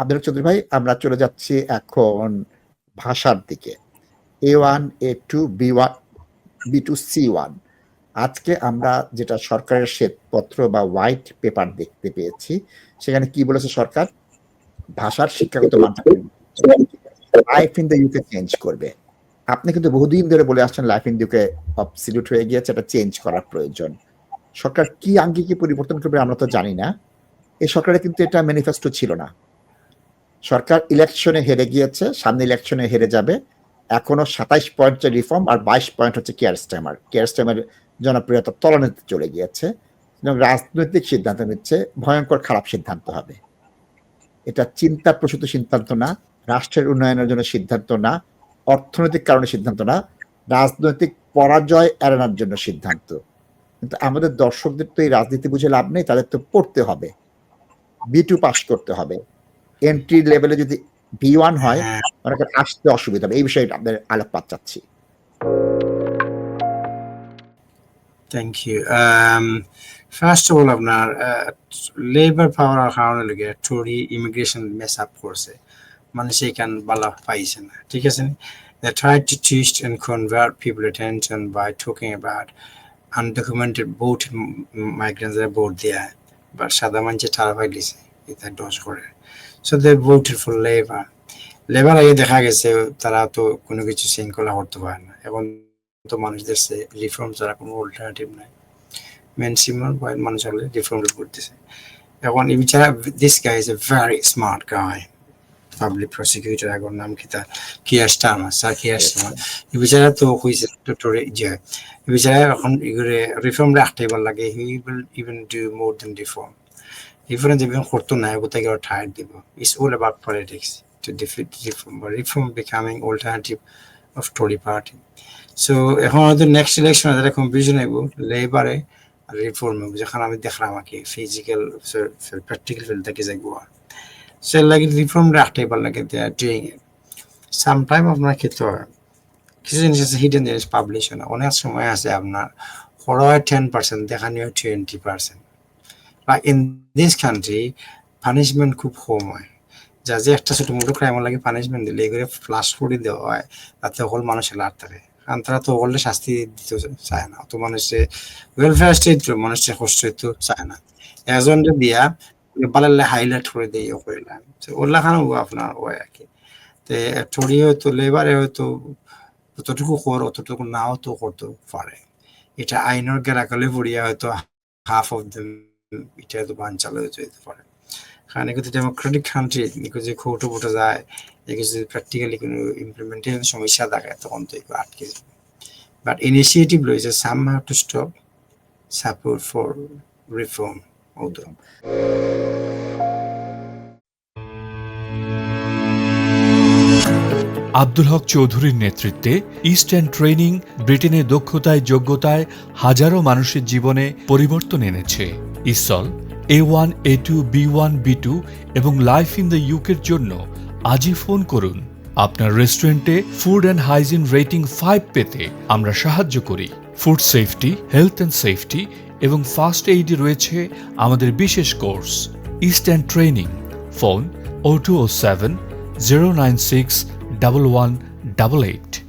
আব্দুল চৌধুরী ভাই, আমরা চলে যাচ্ছি এখন ভাষার দিকে। A one A two B one B two C one আজকে আমরা যেটা সরকারের শ্বেতপত্র বা হোয়াইট পেপার দেখতে পেয়েছি, সেখানে কি বলেছে সরকার? ভাষার শিক্ষাগত life in the UK change করবে। আপনি কিন্তু বহুদিন ধরে বলে আসছেন লাইফ ইন ইউকে অবসিলিউট হয়ে গিয়েছে, এটা চেঞ্জ করার প্রয়োজন। সরকার কি আঙ্গিকে পরিবর্তন করবে আমরা তো জানি না। এই সরকারের কিন্তু এটা ম্যানিফেস্টো ছিল না। সরকার ইলেকশনে হেরে গিয়েছে, সামনে ইলেকশনে হেরে যাবে। এখনও সাতাইশ পয়েন্ট রিফর্ম আর বাইশ পয়েন্ট হচ্ছে কেয়ার স্ট্যামার। কেয়ার স্ট্যামার জনপ্রিয়তা তলানিতে চলে গিয়েছে এবং রাজনৈতিক সিদ্ধান্ত নিচ্ছে, ভয়ঙ্কর খারাপ সিদ্ধান্ত হবে। এটা চিন্তা প্রসূত সিদ্ধান্ত না, রাষ্ট্রের উন্নয়নের জন্য সিদ্ধান্ত না, অর্থনৈতিক কারণে সিদ্ধান্ত না, রাজনৈতিক পরাজয় এড়ানোর জন্য সিদ্ধান্ত। কিন্তু আমাদের দর্শকদের তো এই রাজনীতি বুঝে লাভ নেই, তাদের তো পড়তে হবে। বি টু পাস করতে হবে। এন্ট্রি লেভেলে যদি বি ওয়ান হয় হ্যাঁ, অনেকের আসতে অসুবিধা হবে। এই বিষয়ে আপনাদের আলোকপাত চাচ্ছি। Thank you first of all আপনার লেবার পাওয়ার কারণে লোকে টরি ইমিগ্রেশন মেস আপ করছে। মানুষ এখান বালা পাইছে না। ঠিক আছে They tried to twist and convert people attention by talking about undocumented boat migrants that boat there. But সাদা মানুষে ছাড়া পাইলিছে। এটা ডস করে। So they voted for Labour Labour আগে দেখা গেছে তারা তো কোনো কিছু শৃঙ্খলা করতে পারে না। এখন তো মানুষদের সে রিফর্ম ছাড়া কোনো অল্টারনেটিভ নাই। ম্যাক্সিমাম পয়েন্ট মানুষ হলে রিফর্ম করতেছে। এখন বিচারা this guy is a very smart guy public prosecutor এখন নাম কি তার? Keir Starmer sir Keir Starmer এই বিচারা তো হয়েছে ডক্টর যে এই বিচারা এখন এগুলো রিফর্ম রাখতে এবার লাগে। He will even do more than reform যে করতো না কোথায় গিয়ে ঠায়ার দিব it's all about politics to defeat reform reform becoming alternative of Tory party so এখন হয়তো নেক্সট ইলেকশন যারা কম্পিটিশন আইব লেবারে রিফর্ম যেখানে আমি দেখলাম আর কি ফিজিক্যাল প্র্যাকটিক্যাল ফিল্ড থেকে যাই গোয়া সে লাগে রিফর্ম রাখতে এবার লাগে দে আর ডুইং ইট সামটাইম আপনার ক্ষেত্রে কিছু জিনিস আছে হিডেন জিনিস পাবলিশ হয় না। অনেক সময় আছে আপনার হয় টেন পার্সেন্ট দেখানি হয় টোয়েন্টি পার্সেন্ট বা ইন দিস কান্ট্রি পানিশমেন্ট খুব কম হয়। যা যে একটা ছোট মোটো ক্রাইম লাগে পানিশমেন্ট দিলে এগুলো ফ্লাশ করে দেওয়া হয়, তাতে সকল মানুষের লাট থাকে। কারণ তারা তো সকলে শাস্তি দিতে চায় না তো মানুষে ওয়েলফেয়ার স্টেট মানুষের কষ্ট তো চায় না। একজন যে দিয়া পালালে হাইলাইট করে দিয়ে ইয়ে করলাম ওগুলা খানো আপনার ওই আর কি। তে টরি হয়তো লেবারে হয়তো যতটুকু কর, অতটুকু নাও তো করতে পারে। এটা আইনের গেরাকালে পড়িয়া হয়তো হাফ অফ দেম এটা হয়তো বান যেতে পারে। কারণ এগুলো ডেমোক্রেটিক কান্ট্রি এগুলো যে খোটো বোটো যায় এগুলো যদি প্র্যাকটিক্যালি কোনো ইমপ্লিমেন্টেশন সমস্যা থাকে তখন তো এগুলো আটকে যাবে। বাট ইনিশিয়েটিভ রয়েছে some have to stop support for reform Abdul Haq চৌধুরীর নেতৃত্বে ইস্টার্ন ট্রেনিং ব্রিটেনের দক্ষতায়, যোগ্যতায় হাজারো মানুষের জীবনে পরিবর্তন এনেছে। ESOL A one A two B one B two এবং লাইফ ইন দ্য ইউকের জন্য আজই ফোন করুন। আপনার রেস্টুরেন্টে food and hygiene rating five পেতে আমরা সাহায্য করি। Food safety health and safety এবং ফার্স্ট এইডে রয়েছে আমাদের বিশেষ course east and training phone O two O seven zero nine six double one double eight